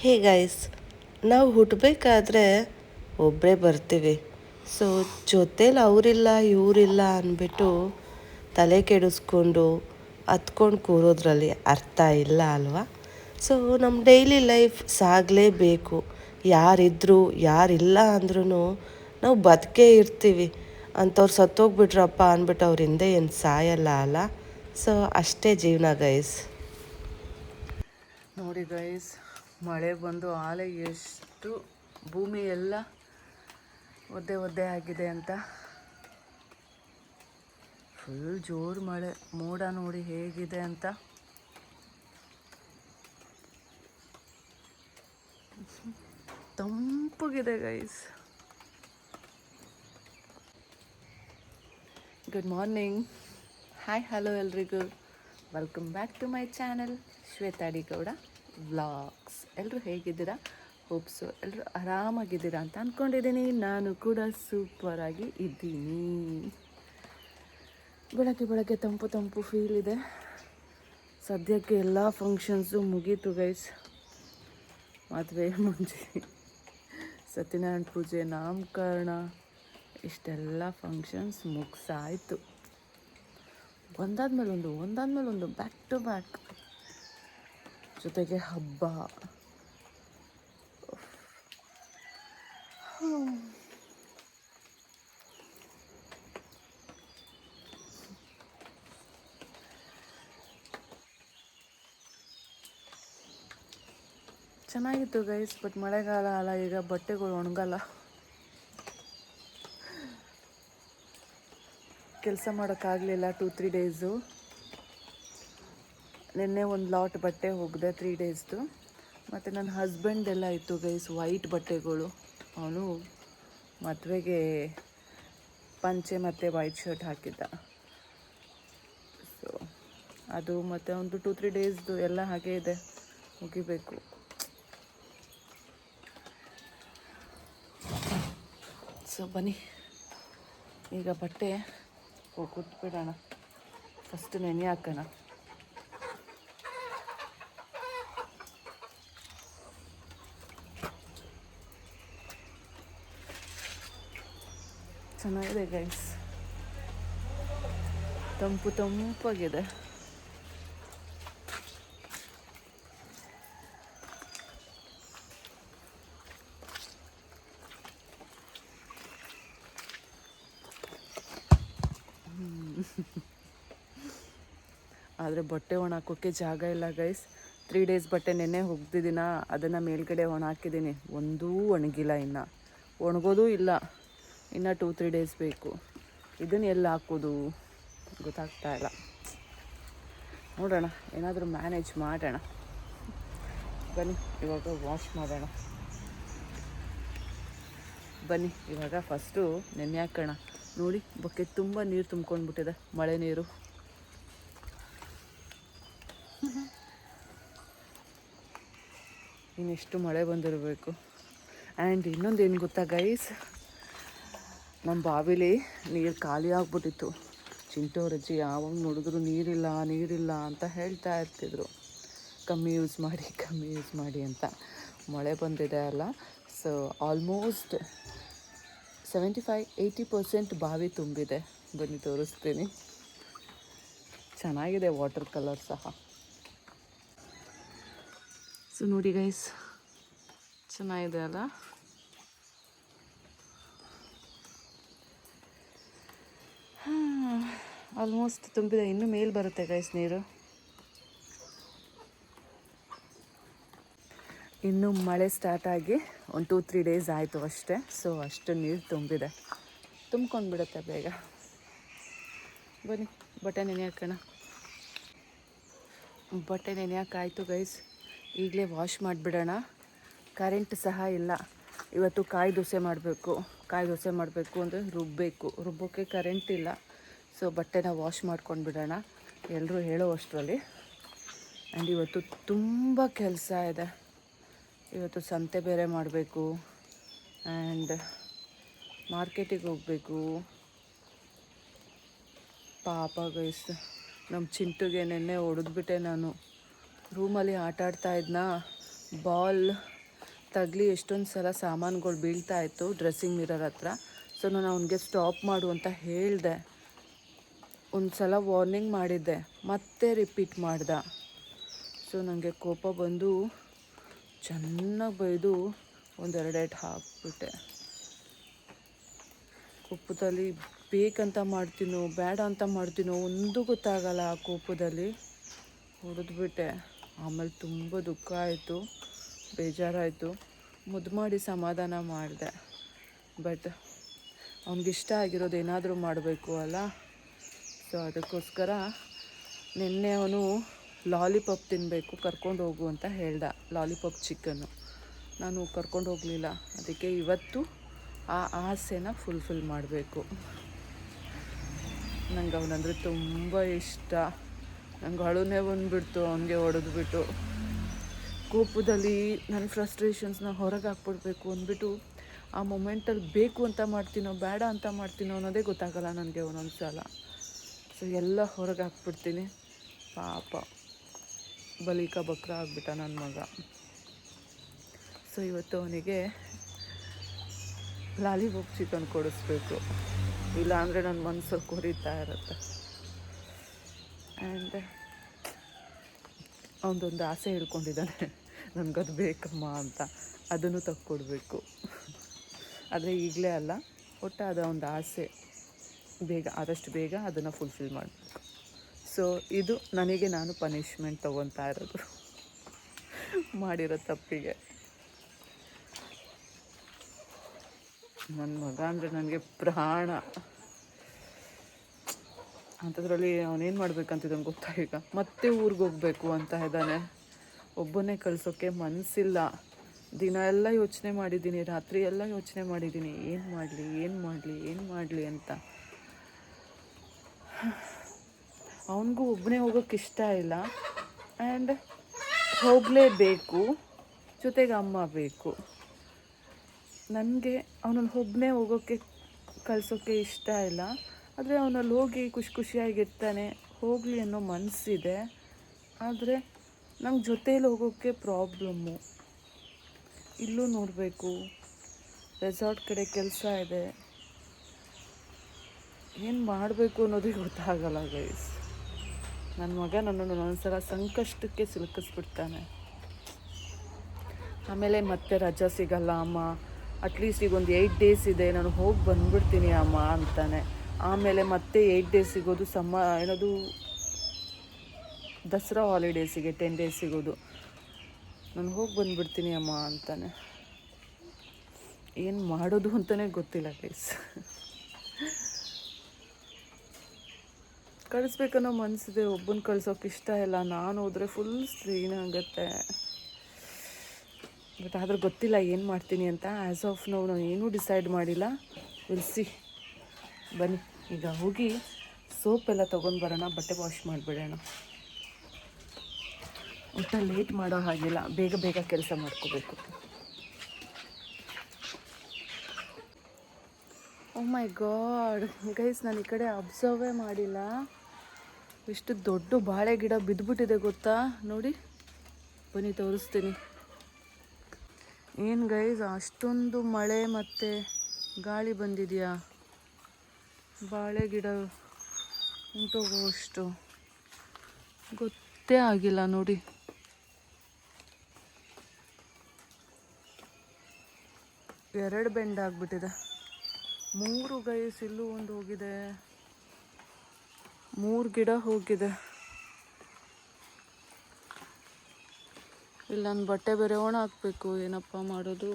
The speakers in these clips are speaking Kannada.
ಹೇ ಗೈಸ್ ನಾವು ಹುಟ್ಟಬೇಕಾದ್ರೆ ಒಬ್ಬರೇ ಬರ್ತೀವಿ. ಸೊ ಜೊತೇಲಿ ಅವರಿಲ್ಲ, ಇವರಿಲ್ಲ ಅಂದ್ಬಿಟ್ಟು ತಲೆ ಕೆಡಿಸ್ಕೊಂಡು ಹತ್ಕೊಂಡು ಕೂರೋದ್ರಲ್ಲಿ ಅರ್ಥ ಇಲ್ಲ ಅಲ್ವಾ? ಸೊ ನಮ್ಮ ಡೈಲಿ ಲೈಫ್ ಸಾಗಲೇಬೇಕು. ಯಾರಿದ್ರು, ಯಾರಿಲ್ಲ ಅಂದ್ರೂ ನಾವು ಬದುಕೇ ಇರ್ತೀವಿ. ಅಂಥವ್ರು ಸತ್ತೋಗ್ಬಿಟ್ರಪ್ಪ ಅಂದ್ಬಿಟ್ಟು ಅವ್ರ ಹಿಂದೆ ಏನು ಸಾಯಲ್ಲ ಅಲ್ಲ? ಸೊ ಅಷ್ಟೇ ಜೀವನ ಗೈಸ್ ನೋಡಿ ಗೈಸ್ ಮಳೆ ಬಂದು ಆಲೆ ಎಷ್ಟು ಭೂಮಿ ಎಲ್ಲ ಒದ್ದೆ ಒದ್ದೆ ಆಗಿದೆ ಅಂತ. ಫುಲ್ ಜೋರು ಮಳೆ, ಮೋಡ ನೋಡಿ ಹೇಗಿದೆ ಅಂತ. ತಂಪುಗಿದೆ guys good morning hi hello ಎಲ್ರಿಗೂ. Welcome back to my channel Shwetadi Gowda. Vlogs ಎಲ್ಲರೂ ಹೇಗಿದ್ದೀರಾ? ಹೋಪ್ಸು ಎಲ್ಲರೂ ಆರಾಮಾಗಿದ್ದೀರಾ ಅಂತ ಅಂದ್ಕೊಂಡಿದ್ದೀನಿ ನಾನು ಕೂಡ ಸೂಪರಾಗಿ ಇದ್ದೀನಿ. ಬೆಳಗ್ಗೆ ಬೆಳಗ್ಗೆ ತಂಪು ತಂಪು ಫೀಲ್ ಇದೆ. ಸದ್ಯಕ್ಕೆ ಎಲ್ಲ ಫಂಕ್ಷನ್ಸು ಮುಗೀತು ಗೈಸ್ ಮದುವೆ ಮುಂಚೆ. ಸತ್ಯನಾರಾಯಣ ಪೂಜೆ, ನಾಮಕರಣ, ಇಷ್ಟೆಲ್ಲ ಫಂಕ್ಷನ್ಸ್ ಮುಗಿಸಾಯಿತು. ಒಂದಾದ್ಮೇಲೆ ಒಂದು ಒಂದಾದ್ಮೇಲೆ ಒಂದು ಬ್ಯಾಕ್ ಟು ಬ್ಯಾಕ್ ಜೊತೆಗೆ ಹಬ್ಬ. ಚೆನ್ನಾಗಿತ್ತು ಗೈಸ್ ಬಟ್ ಮಳೆಗಾಲ ಅಲ್ಲ, ಈಗ ಬಟ್ಟೆಗಳು ಒಣಗಲ್ಲ. ಕೆಲಸ ಮಾಡೋಕ್ಕಾಗಲಿಲ್ಲ ಟೂ ತ್ರೀ ಡೇಸು ನಿನ್ನೆ ಒಂದು ಲಾಟ್ ಬಟ್ಟೆ ಹೋಗಿದೆ ತ್ರೀ ಡೇಸ್ದು ಮತ್ತು ನನ್ನ ಹಸ್ಬೆಂಡ್ ಎಲ್ಲ ಇತ್ತು ಗೈಸ್ ವೈಟ್ ಬಟ್ಟೆಗಳು. ಅವನು ಮದುವೆಗೆ ಪಂಚೆ ಮತ್ತು ವೈಟ್ ಶರ್ಟ್ ಹಾಕಿದ್ದ. ಸೊ ಅದು ಮತ್ತು ಒಂದು ಟೂ ತ್ರೀ ಡೇಸ್ದು ಎಲ್ಲ ಹಾಗೇ ಇದೆ, ಮುಗಿಬೇಕು. ಸೊ ಬನ್ನಿ. ಈಗ ಬಟ್ಟೆ ಹೋಗಿ ಕೂತ್ಬಿಡೋಣ ಫಸ್ಟ್ ನೆನೆ ಹಾಕೋಣ. ಚೆನ್ನಾಗಿದೆ ಗೈಸ್ ತಂಪು ತಂಪಾಗಿದೆ. ಆದರೆ ಬಟ್ಟೆ ಒಣ ಹಾಕೋಕ್ಕೆ ಜಾಗ ಇಲ್ಲ ಗೈಸ್ ತ್ರೀ ಡೇಸ್ ಬಟ್ಟೆ ನೆನ್ನೆ ಹೋಗ್ತಿದ್ದೀನ ಅದನ್ನು ಮೇಲ್ಗಡೆ ಒಣ ಹಾಕಿದ್ದೀನಿ. ಒಂದೂ ಒಣಗಿಲ್ಲ ಇನ್ನು. ಒಣಗೋದೂ ಇಲ್ಲ. ಇನ್ನು ಟೂ ತ್ರೀ ಡೇಸ್ ಬೇಕು. ಇದನ್ನು ಎಲ್ಲಿ ಹಾಕೋದು ಗೊತ್ತಾಗ್ತಾ ಇಲ್ಲ. ನೋಡೋಣ, ಏನಾದರೂ ಮ್ಯಾನೇಜ್ ಮಾಡೋಣ. ಬನ್ನಿ, ಇವಾಗ ವಾಶ್ ಮಾಡೋಣ. ಬನ್ನಿ, ಇವಾಗ ಫಸ್ಟು ನೆನೆ ಹಾಕೋಣ. ನೋಡಿ ಬಕೆಟ್ ತುಂಬ ನೀರು ತುಂಬ್ಕೊಂಡ್ಬಿಟ್ಟಿದೆ, ಮಳೆ ನೀರು. ಇನ್ನೆಷ್ಟು ಮಳೆ ಬಂದಿರಬೇಕು. ಆ್ಯಂಡ್ ಇನ್ನೊಂದು ಏನು ಗೊತ್ತಾ ಗೈಸ್ ನಮ್ಮ ಬಾವಿಲಿ ನೀರು ಖಾಲಿ ಆಗ್ಬಿಟ್ಟಿತ್ತು. ಚಿಂಟೋರಜ್ಜಿ ಯಾವಾಗ ನೋಡಿದ್ರು ನೀರಿಲ್ಲ ನೀರಿಲ್ಲ ಅಂತ ಹೇಳ್ತಾ ಇರ್ತಿದ್ರು. ಕಮ್ಮಿ ಯೂಸ್ ಮಾಡಿ, ಕಮ್ಮಿ ಯೂಸ್ ಮಾಡಿ ಅಂತ. ಮಳೆ ಬಂದಿದೆ ಅಲ್ಲ. So almost seventy five eighty percent ಬಾವಿ ತುಂಬಿದೆ. ಬನ್ನಿ ತೋರಿಸ್ತೀನಿ. ಚೆನ್ನಾಗಿದೆ ವಾಟರ್ ಕಲರ್ ಸಹ. ಸೊ ನೋಡಿ ಗೈಸ್ ಚೆನ್ನಾಗಿದೆ ಅಲ್ಲ? ಆಲ್ಮೋಸ್ಟ್ ತುಂಬಿದೆ, ಇನ್ನೂ ಮೇಲ್ ಬರುತ್ತೆ ಗೈಸ್ ನೀರು. ಇನ್ನು ಮಳೆ ಸ್ಟಾರ್ಟ್ ಆಗಿ ಒಂದು ಟೂ ತ್ರೀ ಡೇಸ್ ಆಯಿತು ಅಷ್ಟೇ. ಸೊ ಅಷ್ಟು ನೀರು ತುಂಬಿದೆ. ತುಂಬ್ಕೊಂಡು ಬಿಡುತ್ತೆ ಬೇಗ. ಬನ್ನಿ, ಬಟ್ಟೆ ನೆನೆ ಹಾಕೋಣ ಬಟ್ಟೆ ನೆನೆ ಹಾಕಾಯ್ತು ಗೈಸ್ ಈಗಲೇ ವಾಶ್ ಮಾಡಿಬಿಡೋಣ. ಕರೆಂಟ್ ಸಹ ಇಲ್ಲ. ಇವತ್ತು ಕಾಯಿ ದೋಸೆ ಮಾಡಬೇಕು. ಕಾಯಿ ದೋಸೆ ಮಾಡಬೇಕು ಅಂದರೆ ರುಬ್ಬಬೇಕು ರುಬ್ಬೋಕ್ಕೆ ಕರೆಂಟ್ ಇಲ್ಲ. ಸೊ ಬಟ್ಟೆನ ವಾಶ್ ಮಾಡ್ಕೊಂಡು ಬಿಡೋಣ. ಎಲ್ಲರೂ ಹೇಳೋ ಅಷ್ಟರಲ್ಲಿ. ಆ್ಯಂಡ್ ಇವತ್ತು ತುಂಬ ಕೆಲಸ ಇದೆ. ಇವತ್ತು ಸಂತೆ ಬೇರೆ ಮಾಡಬೇಕು. ಆ್ಯಂಡ್ ಮಾರ್ಕೆಟಿಗೆ ಹೋಗಬೇಕು. ಪಾಪ ಗೈಸ್ ನಮ್ಮ ಚಿಂಟುಗೆ ನೆನ್ನೆ ಹೊಡೆದ್ಬಿಟ್ಟೆ ನಾನು. ರೂಮಲ್ಲಿ ಆಟ ಆಡ್ತಾ ಇದ್ನಾ. ಬಾಲ್ ತಗ್ಲಿ ಎಷ್ಟೊಂದು ಸಲ ಸಾಮಾನುಗಳು ಬೀಳ್ತಾ ಇತ್ತು ಡ್ರೆಸ್ಸಿಂಗ್ ಮಿರರ್ ಹತ್ರ. ಸೊ ನಾನು ಅವನಿಗೆ ಸ್ಟಾಪ್ ಮಾಡು ಅಂತ ಹೇಳಿದೆ. ಒಂದು ಸಲ ವಾರ್ನಿಂಗ್ ಮಾಡಿದ್ದೆ. ಮತ್ತೆ ರಿಪೀಟ್ ಮಾಡ್ದೆ. ಸೊ ನನಗೆ ಕೋಪ ಬಂದು ಚೆನ್ನಾಗಿ ಬೈದು ಒಂದೆರಡೇಟ್ ಹಾಕ್ಬಿಟ್ಟೆ. ಕೋಪದಲ್ಲಿ ಬೇಕಂತ ಮಾಡ್ತೀನೋ ಬೇಡ ಅಂತ ಮಾಡ್ತೀನೋ ಒಂದು ಗೊತ್ತಾಗಲ್ಲ ಆ ಕೋಪದಲ್ಲಿ. ಹೊಡೆದ್ಬಿಟ್ಟೆ ಆಮೇಲೆ ತುಂಬ ದುಃಖ ಆಯಿತು. ಬೇಜಾರಾಯಿತು. ಮುದ್ದು ಮಾಡಿ ಸಮಾಧಾನ ಮಾಡಿದೆ. ಬಟ್ ಅವ್ನಿಗಿಷ್ಟ ಆಗಿರೋದು ಏನಾದರೂ ಮಾಡಬೇಕು, ಅಲ್ಲ? ಸೊ ಅದಕ್ಕೋಸ್ಕರ ನಿನ್ನೆ ಅವನು ಲಾಲಿಪಾಪ್ ತಿನ್ನಬೇಕು ಕರ್ಕೊಂಡು ಹೋಗು ಅಂತ ಹೇಳ್ದ. Lollipop chicken. ನಾನು ಕರ್ಕೊಂಡು ಹೋಗಲಿಲ್ಲ. ಅದಕ್ಕೆ ಇವತ್ತು ಆ ಆಸೆನ ಫುಲ್ಫಿಲ್ ಮಾಡಬೇಕು. ನಂಗೆ ಅವನಂದರೆ ತುಂಬ ಇಷ್ಟ. ನಂಗೆ ಅಳುನೇ ಬಂದುಬಿಡ್ತು, ಅವನಿಗೆ ಹೊಡೆದ್ಬಿಟ್ಟು. ಕೋಪದಲ್ಲಿ ನನ್ನ ಫ್ರಸ್ಟ್ರೇಷನ್ಸ್ನ ಹೊರಗೆ ಹಾಕ್ಬಿಡ್ಬೇಕು ಅಂದ್ಬಿಟ್ಟು ಆ ಮೊಮೆಂಟಲ್ಲಿ ಬೇಕು ಅಂತ ಮಾಡ್ತೀನೋ, ಬೇಡ ಅಂತ ಮಾಡ್ತೀನೋ ಅನ್ನೋದೇ ಗೊತ್ತಾಗಲ್ಲ ನನಗೆ ಒಂದೊಂದು ಸಲ ಸೊ, ಎಲ್ಲ ಹೊರಗೆ ಹಾಕ್ಬಿಡ್ತೀನಿ. ಪಾಪ. ಬಲಿಕ ಬಕ್ರ ಆಗ್ಬಿಟ್ಟ ನನ್ನ ಮಗ. ಸೊ, ಇವತ್ತು ಅವನಿಗೆ ಲಾಲಿಪಾಪ್ ಚಿಕನ್ ಕೊಡಿಸ್ಬೇಕು. ಇಲ್ಲಾಂದರೆ ನನ್ನ ಮನಸ್ಸು ಕೊರಿತಾ ಇರುತ್ತೆ. ಆ್ಯಂಡ್ ಅವನದೊಂದು ಆಸೆ ಹೇಳ್ಕೊಂಡಿದ್ದಾನೆ. ನನಗದು ಬೇಕಮ್ಮ ಅಂತ. ಅದನ್ನು ತಕ್ಕೊಡ್ಬೇಕು. ಆದರೆ ಈಗಲೇ ಅಲ್ಲ. ಒಟ್ಟು ಅದು ಒಂದು ಆಸೆ. ಬೇಗ, ಆದಷ್ಟು ಬೇಗ ಅದನ್ನು ಫುಲ್ಫಿಲ್ ಮಾಡಬೇಕು. ಸೊ ಇದು ನನಗೆ ನಾನು ಪನಿಷ್ಮೆಂಟ್ ತೊಗೊತಾ ಇರೋದು. ಮಾಡಿರೋ ತಪ್ಪಿಗೆ. ನನ್ನ ಮಗ ಅಂದರೆ ನನಗೆ ಪ್ರಾಣ. ಅಂಥದ್ರಲ್ಲಿ ಅವನೇನು ಮಾಡ್ಬೇಕಂತಿದ್ದಾನೆ ಗೊತ್ತಾ ಈಗ? ಮತ್ತೆ ಊರಿಗೆ ಹೋಗಬೇಕು ಅಂತ ಇದ್ದಾನೆ. ಒಬ್ಬನೇ ಕಳಿಸೋಕ್ಕೆ ಮನಸ್ಸಿಲ್ಲ ದಿನ ಎಲ್ಲ ಯೋಚನೆ ಮಾಡಿದ್ದೀನಿ, ರಾತ್ರಿ ಎಲ್ಲ ಯೋಚನೆ ಮಾಡಿದ್ದೀನಿ. ಏನು ಮಾಡಲಿ ಏನು ಮಾಡಲಿ ಏನು ಮಾಡಲಿ ಅಂತ. ಅವನಿಗೂ ಒಬ್ಬನೇ ಹೋಗೋಕ್ಕೆ ಇಷ್ಟ ಇಲ್ಲ. ಆ್ಯಂಡ್ ಹೋಗಲೇಬೇಕು ಜೊತೆಗೆ ಅಮ್ಮ ಬೇಕು. ನನಗೆ ಅವನಲ್ಲಿ ಒಬ್ಬನೇ ಹೋಗೋಕ್ಕೆ ಕಳಿಸೋಕ್ಕೆ ಇಷ್ಟ ಇಲ್ಲ. ಆದರೆ ಅವನಲ್ಲಿ ಹೋಗಿ ಖುಷಿ ಖುಷಿಯಾಗಿರ್ತಾನೆ ಹೋಗಲಿ ಅನ್ನೋ ಮನಸ್ಸಿದೆ ಆದರೆ ನಂಗೆ ಜೊತೇಲಿ ಹೋಗೋಕ್ಕೆ ಪ್ರಾಬ್ಲಮ್ಮು. ಇಲ್ಲೂ ನೋಡಬೇಕು. ರೆಸಾರ್ಟ್ ಕಡೆ ಕೆಲಸ ಇದೆ. ಏನು ಮಾಡಬೇಕು ಅನ್ನೋದೇ ಗೊತ್ತಾಗಲ್ಲ ಗೈಸ್ ನನ್ನ ಮಗ ನನ್ನನ್ನು ಒಂದೊಂದ್ಸಲ ಸಂಕಷ್ಟಕ್ಕೆ ಸಿಲುಕಿಸ್ಬಿಡ್ತಾನೆ. ಆಮೇಲೆ ಮತ್ತೆ ರಜಾ ಸಿಗಲ್ಲ, ಅಮ್ಮ. ಅಟ್ಲೀಸ್ಟ್ ಈಗ ಒಂದು ಏಯ್ಟ್ ಡೇಸ್ ಇದೆ, ನಾನು ಹೋಗಿ ಬಂದ್ಬಿಡ್ತೀನಿ, ಅಮ್ಮ, ಅಂತಾನೆ. ಆಮೇಲೆ ಮತ್ತೆ ಏಯ್ಟ್ ಡೇಸ್ ಸಿಗೋದು ಸಮ ಏನದು, ದಸರಾ ಹಾಲಿಡೇಸಿಗೆ ಟೆನ್ ಡೇಸ್ ಸಿಗೋದು. ನಾನು ಹೋಗಿ ಬಂದ್ಬಿಡ್ತೀನಿ, ಅಮ್ಮ, ಅಂತಾನೆ. ಏನು ಮಾಡೋದು ಅಂತಲೇ ಗೊತ್ತಿಲ್ಲ ಗೈಸ್ ಕಳಿಸ್ಬೇಕನ್ನೋ ಮನಸ್ಸಿದೆ ಒಬ್ಬನ ಕಳ್ಸೋಕೆ ಇಷ್ಟ ಇಲ್ಲ. ನಾನು ಹೋದರೆ ಫುಲ್ ಸ್ಟ್ರೀನ್ ಆಗುತ್ತೆ. ಬಟ್ ಆದರೆ ಗೊತ್ತಿಲ್ಲ ಏನು ಮಾಡ್ತೀನಿ ಅಂತ. ಆ್ಯಸ್ ಆಫ್ ನಾವು ನಾನು ಏನೂ ಡಿಸೈಡ್ ಮಾಡಿಲ್ಲ. ಉಳಿಸಿ ಬನ್ನಿ, ಈಗ ಹೋಗಿ ಸೋಪ್ ಎಲ್ಲ ತೊಗೊಂಡು ಬರೋಣ. ಬಟ್ಟೆ ವಾಶ್ ಮಾಡಿಬಿಡೋಣ. ಊಟ ಲೇಟ್ ಮಾಡೋ ಹಾಗಿಲ್ಲ. ಬೇಗ ಬೇಗ ಕೆಲಸ ಮಾಡ್ಕೋಬೇಕು. ಓ ಮೈ ಗಾಡ್ ಗೈಸ್ ನಾನು ಈ ಕಡೆ ಅಬ್ಸರ್ವೇ ಮಾಡಿಲ್ಲ. ಎಷ್ಟು ದೊಡ್ಡ ಬಾಳೆ ಗಿಡ ಬಿದ್ದುಬಿಟ್ಟಿದೆ ಗೊತ್ತಾ? ನೋಡಿ, ಬನ್ನಿ ತೋರಿಸ್ತೀನಿ. ಏನು ಗೈಸ್ ಅಷ್ಟೊಂದು ಮಳೆ ಮತ್ತು ಗಾಳಿ ಬಂದಿದೆಯಾ? ಬಾಳೆ ಗಿಡ ಉಂಟೋಗುವಷ್ಟು. ಗೊತ್ತೇ ಆಗಿಲ್ಲ ನೋಡಿ. ಎರಡು ಬೆಂಡ್ ಆಗಿಬಿಟ್ಟಿದೆ. ಮೂರು ಗೈಸ್ ಇಲ್ಲೂ ಒಂದು ಹೋಗಿದೆ. ಮೂರು ಗಿಡ ಹೋಗಿದೆ. ಇಲ್ಲಿ ನನ್ನ ಬಟ್ಟೆ ಬೇರೆ ಒಣ ಹಾಕ್ಬೇಕು, ಏನಪ್ಪ ಮಾಡೋದು?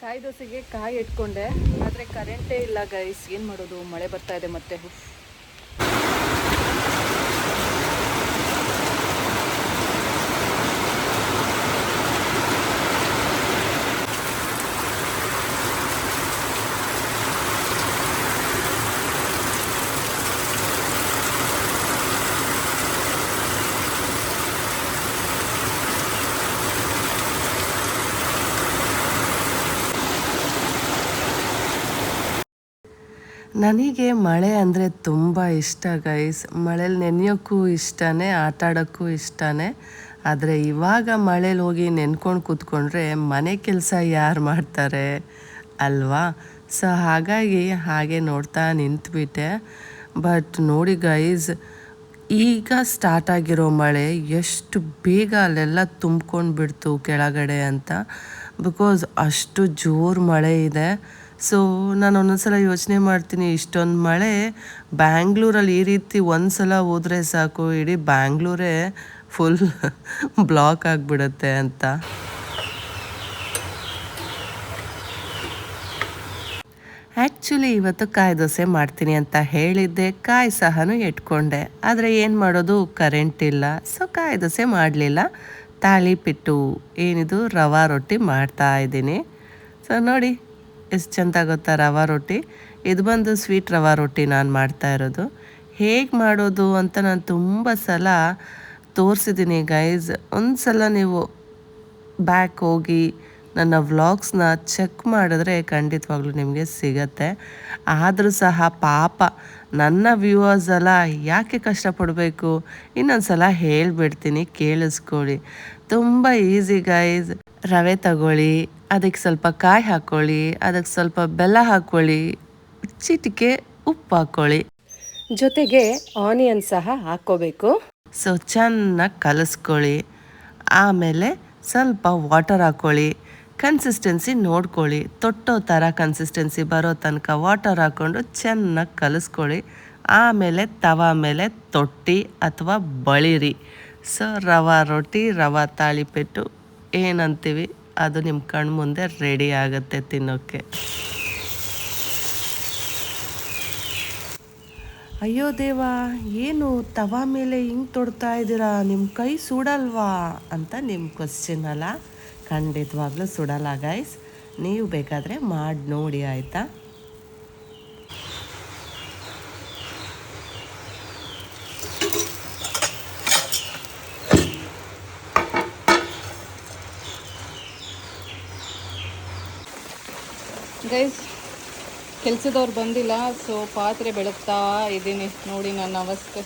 ಕಾಯಿ ದೋಸೆಗೆ ಕಾಯಿ ಇಟ್ಕೊಂಡೆ, ಆದರೆ ಕರೆಂಟೇ ಇಲ್ಲ ಗೈಸ್ ಏನು ಮಾಡೋದು? ಮಳೆ ಬರ್ತಾ ಇದೆ ಮತ್ತೆ. ನನಗೆ ಮಳೆ ಅಂದರೆ ತುಂಬ ಇಷ್ಟ ಗೈಸ್ ಮಳೆಯಲ್ಲಿ ನೆನೆಯೋಕ್ಕೂ ಇಷ್ಟನೇ ಆಟ ಆಡೋಕ್ಕೂ ಇಷ್ಟನೇ. ಆದರೆ ಇವಾಗ ಮಳೇಲಿ ಹೋಗಿ ನೆನ್ಕೊಂಡು ಕೂತ್ಕೊಂಡ್ರೆ ಮನೆ ಕೆಲಸ ಯಾರು ಮಾಡ್ತಾರೆ? ಅಲ್ವಾ? ಸೊ ಹಾಗಾಗಿ ಹಾಗೆ ನೋಡ್ತಾ ನಿಂತ್ಬಿಟ್ಟೆ. ಬಟ್ ನೋಡಿ ಗೈಸ್ ಈಗ ಸ್ಟಾರ್ಟ್ ಆಗಿರೋ ಮಳೆ ಎಷ್ಟು ಬೇಗ ಅಲ್ಲೆಲ್ಲ ತುಂಬ್ಕೊಂಡು ಬಿಡ್ತು ಕೆಳಗಡೆ ಅಂತ. ಬಿಕಾಸ್ ಅಷ್ಟು ಜೋರು ಮಳೆ ಇದೆ. ಸೊ ನಾನು ಒಂದೊಂದ್ಸಲ ಯೋಚನೆ ಮಾಡ್ತೀನಿ, ಇಷ್ಟೊಂದು ಮಳೆ, ಬ್ಯಾಂಗ್ಳೂರಲ್ಲಿ ಈ ರೀತಿ ಒಂದು ಸಲ ಹೋದರೆ ಸಾಕು, ಇಡೀ ಬ್ಯಾಂಗ್ಳೂರೇ ಫುಲ್ ಬ್ಲಾಕ್ ಆಗಿಬಿಡುತ್ತೆ ಅಂತ. ಆ್ಯಕ್ಚುಲಿ ಇವತ್ತು ಕಾಯಿ ದೋಸೆ ಮಾಡ್ತೀನಿ ಅಂತ ಹೇಳಿದ್ದೆ. ಕಾಯಿ ಸಹನೂ ಇಟ್ಕೊಂಡೆ. ಆದರೆ ಏನು ಮಾಡೋದು? ಕರೆಂಟ್ ಇಲ್ಲ. ಸೊ ಕಾಯಿ ದೋಸೆ ಮಾಡಲಿಲ್ಲ. ತಾಳಿಪಿಟ್ಟು ಏನಿದು? ರವಾ ರೊಟ್ಟಿ ಮಾಡ್ತಾ ಇದ್ದೀನಿ. ಸೊ ನೋಡಿ. ಎಷ್ಟು ಚೆಂದ ಗೊತ್ತಾ ರವಾ ರೊಟ್ಟಿ. ಇದು ಬಂದು ಸ್ವೀಟ್ ರವಾ ರೊಟ್ಟಿ ನಾನು ಮಾಡ್ತಾ ಇರೋದು. ಹೇಗೆ ಮಾಡೋದು ಅಂತ ನಾನು ತುಂಬ ಸಲ ತೋರಿಸಿದ್ದೀನಿ ಗೈಸ್ ಒಂದು ಸಲ ನೀವು ಬ್ಯಾಕ್ ಹೋಗಿ ನನ್ನ ವ್ಲಾಗ್ಸ್ನ ಚೆಕ್ ಮಾಡಿದ್ರೆ ಖಂಡಿತವಾಗ್ಲೂ ನಿಮಗೆ ಸಿಗತ್ತೆ. ಆದರೂ ಸಹ ಪಾಪ ನನ್ನ ವ್ಯೂವರ್ಸ್ ಎಲ್ಲ ಯಾಕೆ ಕಷ್ಟಪಡಬೇಕು? ಇನ್ನೊಂದು ಸಲ ಹೇಳಿಬಿಡ್ತೀನಿ, ಕೇಳಿಸ್ಕೊಳ್ಳಿ. ತುಂಬ ಈಸಿ ಗೈಸ್ ರವೆ ತಗೊಳ್ಳಿ ಅದಕ್ಕೆ ಸ್ವಲ್ಪ ಕಾಯಿ ಹಾಕ್ಕೊಳ್ಳಿ ಅದಕ್ಕೆ ಸ್ವಲ್ಪ ಬೆಲ್ಲ ಹಾಕ್ಕೊಳ್ಳಿ ಚಿಟಿಕೆ ಉಪ್ಪು ಹಾಕ್ಕೊಳ್ಳಿ ಜೊತೆಗೆ ಆನಿಯನ್ ಸಹ ಹಾಕ್ಕೋಬೇಕು. ಸೊ ಚೆನ್ನಾಗಿ ಕಲಸ್ಕೊಳ್ಳಿ. ಆಮೇಲೆ ಸ್ವಲ್ಪ ವಾಟರ್ ಹಾಕ್ಕೊಳ್ಳಿ ಕನ್ಸಿಸ್ಟೆನ್ಸಿ ನೋಡ್ಕೊಳ್ಳಿ. ತೊಟ್ಟೋ ಥರ ಕನ್ಸಿಸ್ಟೆನ್ಸಿ ಬರೋ ತನಕ ವಾಟರ್ ಹಾಕ್ಕೊಂಡು ಚೆನ್ನಾಗಿ ಕಲಿಸ್ಕೊಳ್ಳಿ. ಆಮೇಲೆ ತವ ಮೇಲೆ ತೊಟ್ಟಿ ಅಥವಾ ಬಳಿರಿ. ಸೊ ರವಾ ರೊಟ್ಟಿ ರವಾ ತಾಳಿಪೆಟ್ಟು ಏನಂತೀವಿ? ಅದು ನಿಮ್ಮ ಕಣ್ಣು ಮುಂದೆ ರೆಡಿ ಆಗುತ್ತೆ ತಿನ್ನೋಕ್ಕೆ ಅಯ್ಯೋ ದೇವಾ, ಏನು ತವಾ ಮೇಲೆ ಹಿಂಗೆ ತೊಡ್ತಾ ಇದ್ದೀರಾ? ನಿಮ್ಮ ಕೈ ಸುಡಲ್ವಾ? ಅಂತ ನಿಮ್ಮ ಕ್ವಶನ್ ಅಲ್ಲ. ಖಂಡಿತವಾಗ್ಲೂ ಸುಡಲ್ಲ ಗೈಸ್ ನೀವು ಬೇಕಾದರೆ ಮಾಡಿ ನೋಡಿ, ಆಯಿತಾ? ಗೈಸ್ ಕೆಲಸದವ್ರು ಬಂದಿಲ್ಲ ಸೊ ಪಾತ್ರೆ ಬೆಳಗ್ತಾ ಇದ್ದೀನಿ. ನೋಡಿ ನನ್ನ ಅವಸ್ಥೆ.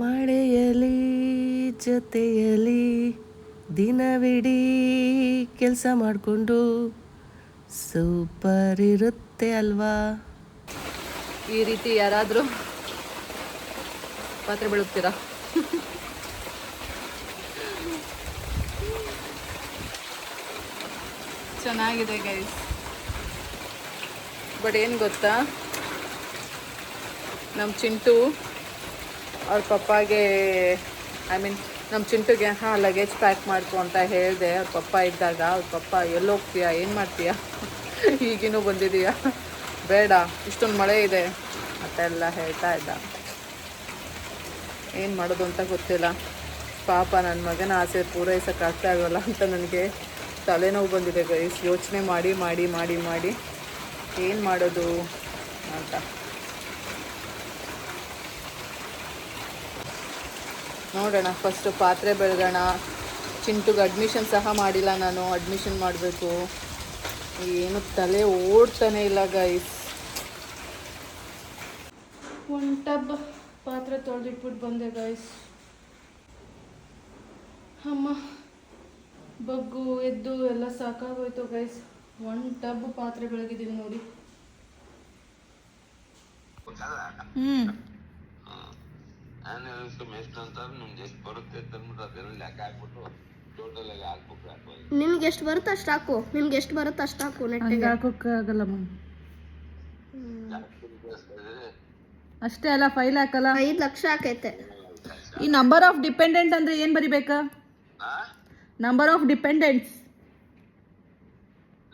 ಮಳೆಯಲಿ ಜೊತೆಯಲಿ ದಿನವಿಡೀ ಕೆಲಸ ಮಾಡಿಕೊಂಡು ಸೂಪರ್ ಇರುತ್ತೆ ಅಲ್ವಾ? ಈ ರೀತಿ ಯಾರಾದರೂ ಪಾತ್ರೆ ಬೆಳಗ್ತೀರಾ? ಚೆನ್ನಾಗಿದೆ ಗೈಸ್ ಬಟ್ ಏನು ಗೊತ್ತಾ? ನಮ್ಮ ಚಿಂಟು ಅವ್ರ ಪಪ್ಪಾಗೆ ಐ ಮೀನ್ ನಮ್ಮ ಚಿಂಟುಗೆ, ಹಾಂ ಲಗೇಜ್ ಪ್ಯಾಕ್ ಮಾಡ್ಕೊ ಅಂತ ಹೇಳಿದೆ. ಅವ್ರ ಪಪ್ಪ ಇದ್ದಾಗ ಅವ್ರ ಪಪ್ಪ ಎಲ್ಲಿ ಹೋಗ್ತೀಯಾ? ಏನು ಮಾಡ್ತೀಯಾ? ಈಗಿನೂ ಬಂದಿದೀಯಾ? ಬೇಡ, ಇಷ್ಟೊಂದು ಮಳೆ ಇದೆ. ಅಂತೆಲ್ಲ ಹೇಳ್ತಾ ಇದ್ದ. ಏನು ಮಾಡೋದು ಅಂತ ಗೊತ್ತಿಲ್ಲ. ಪಾಪ ನನ್ನ ಮಗನ ಆಸೆ ಪೂರೈಸೋಕ್ಕಾಗ್ತಾ ಇರೋಲ್ಲ ಅಂತ ನನಗೆ. ತಲೆನೋವು ಬಂದಿದೆ ಗೈಸ್ ಯೋಚನೆ ಮಾಡಿ ಮಾಡಿ ಮಾಡಿ ಮಾಡಿ. ಏನು ಮಾಡೋದು ಅಂತ. ನೋಡೋಣ ಫಸ್ಟು ಪಾತ್ರೆ ಬೆಳಗೋಣ ಚಿಂಟುಗೆ ಅಡ್ಮಿಷನ್ ಸಹ ಮಾಡಿಲ್ಲ ನಾನು. ಅಡ್ಮಿಷನ್ ಮಾಡಬೇಕು. ಏನು ತಲೆ ಓಡ್ತಾನೆ ಇಲ್ಲ ಗೈಸ್ ಒಂದು ಟಬ್ ಪಾತ್ರೆ ತೊಳೆದಿಟ್ಬಿಟ್ಟು ಬಂದೆ ಗೈಸ್ ಅಮ್ಮ. ಬಗ್ಗು ಎದ್ದು ಎಲ್ಲ ಸಾಕಾಗೋಯ್ತು ಗೈಸ್ ಒನ್ ಟಬ್ ಪಾತ್ರೆ ಬೆಳಗಿದೀವಿ ನೋಡಿ. ಅಂತ ನಿಮ್ಗೆ ಎಷ್ಟು ಬರುತ್ತೆ ಅಷ್ಟು ಹಾಕು. ನಿಮ್ಗೆ ಎಷ್ಟು ಬರುತ್ತೆ ಅಷ್ಟು ಹಾಕು ನೆಟ್ಟಿಗೆ ಹಾಕೋಕ್ಕಾಗಲ್ಲ ಮ್ಯಾಮ್ ಅಷ್ಟೇ ಅಲ್ಲ ಫೈಲ್ ಹಾಕಲ್ಲ? ಐದು ಲಕ್ಷ ಹಾಕೈತೆ ಈ ನಂಬರ್ ಆಫ್ ಡಿಪೆಂಡೆಂಟ್ ಅಂದ್ರೆ ಏನು ಬರಿಬೇಕಾ? Number of dependents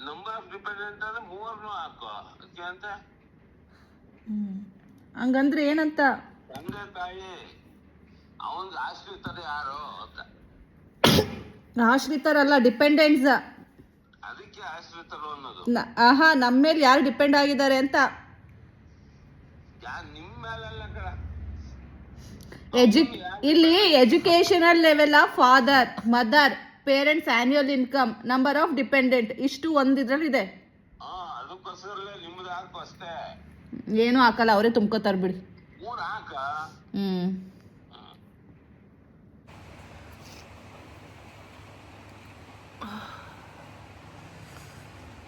number of dependent ಅಂದ್ರೆ ಮೂವರ್ನು ಹಾಕೋ. ಅದಕ್ಕೆ ಅಂತ? ಹಂಗಂದ್ರೆ ಏನಂತ? ತಂದೆ ತಾಯಿ ಅವನ್ಗೆ ಆಶ್ರಿತರು ಯಾರು ಅಂತ. ಆಶ್ರಿತರಲ್ಲ ಡಿಪೆಂಡೆಂಟ್ಸ್ ಅದಕ್ಕೆ ಆಶ್ರಿತರು ಅನ್ನೋದು. ಆಹಾ ನಮ್ಮ ಮೇಲೆ ಯಾರು ಡಿಪೆಂಡ್ ಆಗಿದ್ದಾರೆ ಅಂತ? ಯಾ ನಿಮ್ಮ ಮೇಲೆಲ್ಲ ಕಣ. ಎಜು ಇಲ್ಲಿ educational level of father mother parents annual income number of dependent ಇಷ್ಟು ಒಂದು ಇದ್ರಲ್ಲಿದೆ. ಇದೆ ಏನು ಕಸರ್ಲೆ ಅಷ್ಟೇ. ಏನೂ ಹಾಕಲ್ಲ ಅವರೇ ತುಂಬ್ಕೋತಾರ ಬಿಡಿ. ಹ್ಮ್.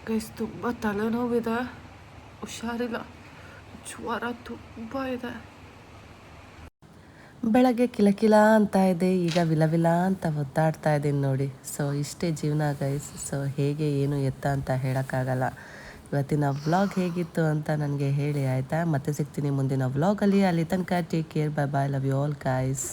ಗೈಸ್ ತುಂಬ ತಲೆನೋವಿದೆ. ಹುಷಾರಿಲ್ಲ. ಜ್ವರ ತುಂಬ ಇದೆ. ಬೆಳಗ್ಗೆ ಕಿಲಕಿಲ ಅಂತ ಇದೆ, ಈಗ ವಿಲವಿಲ ಅಂತ ಒದ್ದಾಡ್ತಾ ಇದ್ದೀನಿ ನೋಡಿ. ಸೊ ಇಷ್ಟೇ ಜೀವನ ಗೈಸ್ ಸೊ ಹೇಗೆ ಏನು ಎತ್ತ ಅಂತ ಹೇಳೋಕ್ಕಾಗಲ್ಲ. ಇವತ್ತಿನ ವ್ಲಾಗ್ ಹೇಗಿತ್ತು ಅಂತ ನನಗೆ ಹೇಳಿ, ಆಯಿತಾ? ಮತ್ತೆ ಸಿಗ್ತೀನಿ ಮುಂದಿನ ವ್ಲಾಗಲ್ಲಿ ಅಲ್ಲಿ. ತನಕ take care bye bye love you all guys